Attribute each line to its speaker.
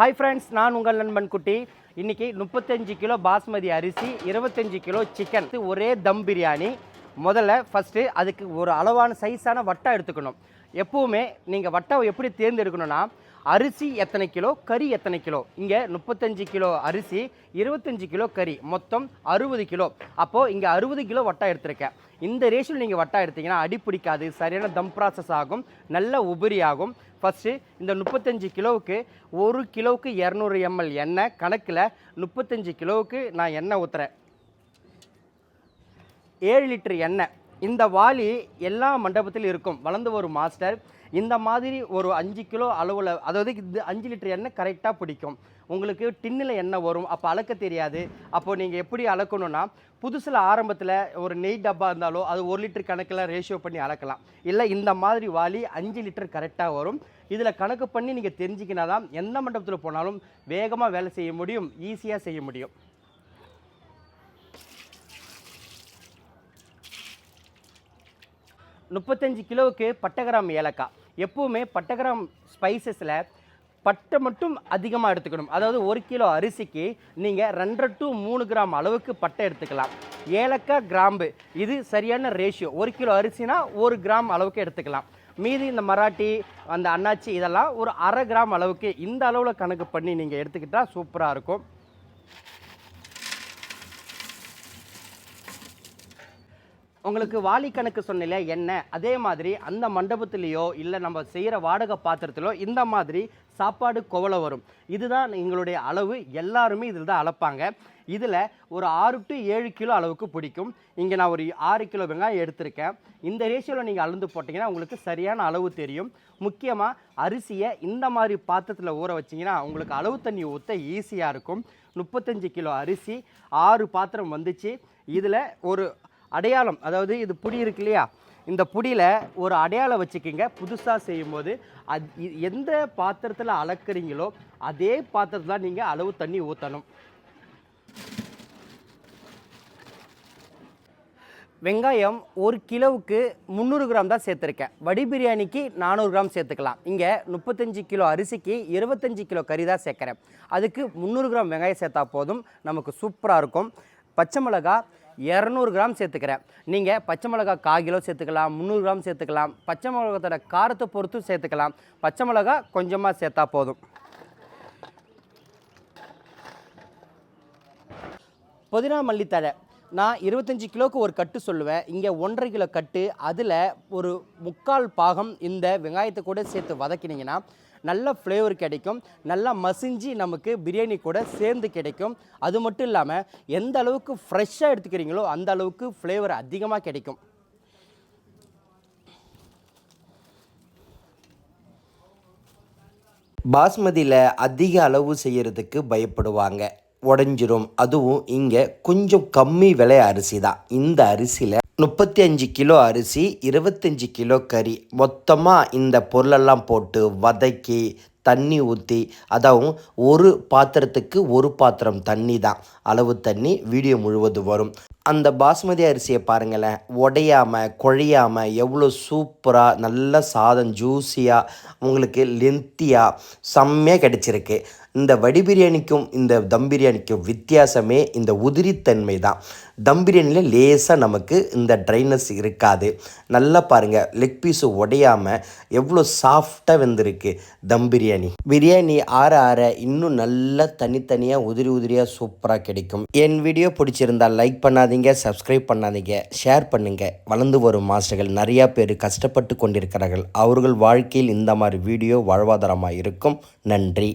Speaker 1: Hi friends நான் உங்கள் நண்பன் குட்டி. இன்னைக்கு முப்பத்தஞ்சு கிலோ பாஸ்மதி அரிசி இருபத்தஞ்சி கிலோ சிக்கன் ஒரே தம் பிரியாணி. முதல்ல ஃபஸ்ட்டு அதுக்கு ஒரு அளவான சைஸான வட்டை எடுத்துக்கணும். எப்போவுமே நீங்கள் வட்டை எப்படி தேர்ந்தெடுக்கணும்னா அரிசி எத்தனை கிலோ? கறி எத்தனை கிலோ? இங்கே முப்பத்தஞ்சு கிலோ அரிசி இருபத்தஞ்சு கிலோ கறி. மொத்தம் அறுபது கிலோ. அப்போது இங்கே அறுபது கிலோ வட்டா எடுத்திருக்கேன். இந்த ரேஷியோவில் நீங்கள் வட்டா எடுத்தீங்கன்னா அடி பிடிக்காது சரியான தம் ப்ராசஸ் ஆகும் நல்ல உபரி ஆகும். ஃபஸ்ட்டு இந்த முப்பத்தஞ்சு கிலோவுக்கு ஒரு கிலோவுக்கு இரநூறு எம்எல் எண்ணெய் கணக்கில் முப்பத்தஞ்சு கிலோவுக்கு நான் எண்ணெய் ஊற்றுறேன் ஏழு லிட்டர் எண்ணெய். இந்த வாளி எல்லா மண்டபத்திலும் இருக்கும். வளர்ந்து வரும் மாஸ்டர். இந்த மாதிரி ஒரு அஞ்சு கிலோ அளவில் அதாவது இது அஞ்சு லிட்டர் எண்ணெய் கரெக்டாக பிடிக்கும். உங்களுக்கு டின்னில் எண்ணெய் வரும். அப்போ அளக்க தெரியாது. அப்போ நீங்கள் எப்படி அளக்கணும்னா புதுசில் ஆரம்பத்தில் ஒரு நெய் டப்பா இருந்தாலோ அது ஒரு லிட்டர் கணக்கில் ரேஷியோ பண்ணி அளக்கலாம். இல்லை இந்த மாதிரி வாளி அஞ்சு லிட்டர் கரெக்டாக வரும். இதில் கணக்கு பண்ணி நீங்கள் தெரிஞ்சிக்கினா தான் எந்த மண்டபத்தில் போனாலும் வேகமாக வேலை செய்ய முடியும் ஈஸியாக செய்ய முடியும். முப்பத்தஞ்சு கிலோவுக்கு பட்டகிராம் ஏலக்காய். எப்போவுமே பட்டகிராம் ஸ்பைசஸில் பட்டை மட்டும் அதிகமாக எடுத்துக்கணும். அதாவது ஒரு கிலோ அரிசிக்கு நீங்கள் ரெண்டரை டு மூணு கிராம் அளவுக்கு பட்டை எடுத்துக்கலாம். ஏலக்காய் கிராம்பு இது சரியான ரேஷியோ ஒரு கிலோ அரிசினா ஒரு கிராம் அளவுக்கு எடுத்துக்கலாம். மீதி இந்த மராட்டி அந்த அண்ணாச்சி இதெல்லாம் ஒரு அரை கிராம் அளவுக்கு இந்த அளவில் கணக்கு பண்ணி நீங்கள் எடுத்துக்கிட்டால் சூப்பராக இருக்கும். உங்களுக்கு வாலி கணக்கு சொன்னில என்ன? அதே மாதிரி அந்த மண்டபத்திலேயோ இல்லை நம்ம செய்கிற வாடகை பாத்திரத்திலோ இந்த மாதிரி சாப்பாடு கோவலை வரும். இதுதான் எங்களுடைய அளவு. எல்லாருமே இதில் தான் அளப்பாங்க. இதில் ஒரு ஆறு டு ஏழு கிலோ அளவுக்கு பிடிக்கும். இங்கே நான் ஒரு ஆறு கிலோ வெங்காயம் எடுத்திருக்கேன். இந்த ரேஷியோவில் நீங்கள் அளந்து போட்டிங்கன்னா உங்களுக்கு சரியான அளவு தெரியும். முக்கியமாக அரிசியை இந்த மாதிரி பாத்திரத்தில் ஊற வச்சிங்கன்னா உங்களுக்கு அளவு தண்ணி ஊற்ற ஈஸியாக இருக்கும். முப்பத்தஞ்சு கிலோ அரிசி ஆறு பாத்திரம் வந்துச்சு. இதில் ஒரு அடையாளம் அதாவது இது புடி இருக்கு இல்லையா? இந்த புடியில் ஒரு அடையாளம் வச்சுக்கிங்க. புதுசாக செய்யும்போது அது எந்த பாத்திரத்தில் அளக்குறீங்களோ அதே பாத்திரத்தில் நீங்கள் அளவு தண்ணி ஊற்றணும் வெங்காயம் ஒரு கிலோவுக்கு முந்நூறு கிராம் தான் சேர்த்துருக்கேன். வடி பிரியாணிக்கு நானூறு கிராம் சேர்த்துக்கலாம். இங்கே முப்பத்தஞ்சு கிலோ அரிசிக்கு இருபத்தஞ்சி கிலோ கறி தான் சேர்க்குறேன். அதுக்கு முந்நூறு கிராம் வெங்காயம் சேர்த்தா போதும். நமக்கு சூப்பராக இருக்கும். பச்சை மிளகா இரநூறு கிராம் சேர்த்துக்கிறேன். நீங்கள் பச்சை மிளகா கால் கிலோ சேர்த்துக்கலாம் முந்நூறு கிராம் சேர்த்துக்கலாம் பச்சை மிளகாத்தோட காரத்தை பொறுத்தும் சேர்த்துக்கலாம். பச்சை மிளகா கொஞ்சமாக சேர்த்தா போதும். புதினா மல்லித்தழை. நான் இருபத்தஞ்சி கிலோக்கு ஒரு கட்டு சொல்லுவேன். இங்கே ஒன்றரை கிலோ கட்டு. அதில் ஒரு முக்கால் பாகம் இந்த வெங்காயத்தை கூட சேர்த்து வதக்கினீங்கன்னா நல்ல ஃப்ளேவர் கிடைக்கும். நல்லா மசிஞ்சு நமக்கு பிரியாணி கூட சேர்ந்து கிடைக்கும். அது மட்டும் இல்லாமல் எந்த அளவுக்கு ஃப்ரெஷ்ஷாக எடுத்துக்கிறீங்களோ அந்த அளவுக்கு ஃப்ளேவர் அதிகமாக கிடைக்கும்.
Speaker 2: பாஸ்மதியில் அதிக அளவு செய்கிறதுக்கு பயப்படுவாங்க. உடஞ்சிரும். அதுவும் இங்கே கொஞ்சம் கம்மி விலை அரிசி தான். இந்த அரிசியில் முப்பத்தி அஞ்சு கிலோ அரிசி இருபத்தஞ்சி கிலோ கறி. மொத்தமாக இந்த பொருளெல்லாம் போட்டு வதக்கி தண்ணி ஊற்றி அதாவது ஒரு பாத்திரத்துக்கு ஒரு பாத்திரம் தண்ணி தான். அளவு தண்ணி வீடியோ முழுவதும் வரும். அந்த பாஸ்மதி அரிசியை பாருங்களேன். உடையாமல் குழையாமல் எவ்வளோ சூப்பராக நல்ல சாதம் ஜூஸியாக உங்களுக்கு லென்த்தியாக செம்மையாக கிடச்சிருக்கு. இந்த வடி பிரியாணிக்கும் இந்த தம் பிரியாணிக்கும் வித்தியாசமே இந்த உதிரித்தன்மை தான் தம் பிரியாணியில் லேசாக நமக்கு இந்த ட்ரைனஸ் இருக்காது. நல்லா பாருங்கள் லெக் பீஸு உடையாமல் எவ்வளோ சாஃப்டாக வெந்திருக்கு தம் பிரியாணி. பிரியாணி ஆற ஆற இன்னும் நல்லா தனித்தனியாக உதிரி உதிரியாக சூப்பராக கிடைக்கும். என் வீடியோ பிடிச்சிருந்தால் லைக் பண்ணாதீங்க சப்ஸ்கிரைப் பண்ணாதீங்க ஷேர் பண்ணுங்கள் வளர்ந்து வரும் மாஸ்டர்கள் நிறையா பேர் கஷ்டப்பட்டு கொண்டிருக்கிறார்கள். அவர்கள் வாழ்க்கையில் இந்த மாதிரி வீடியோ வாழ்வாதாரமாக இருக்கும். நன்றி.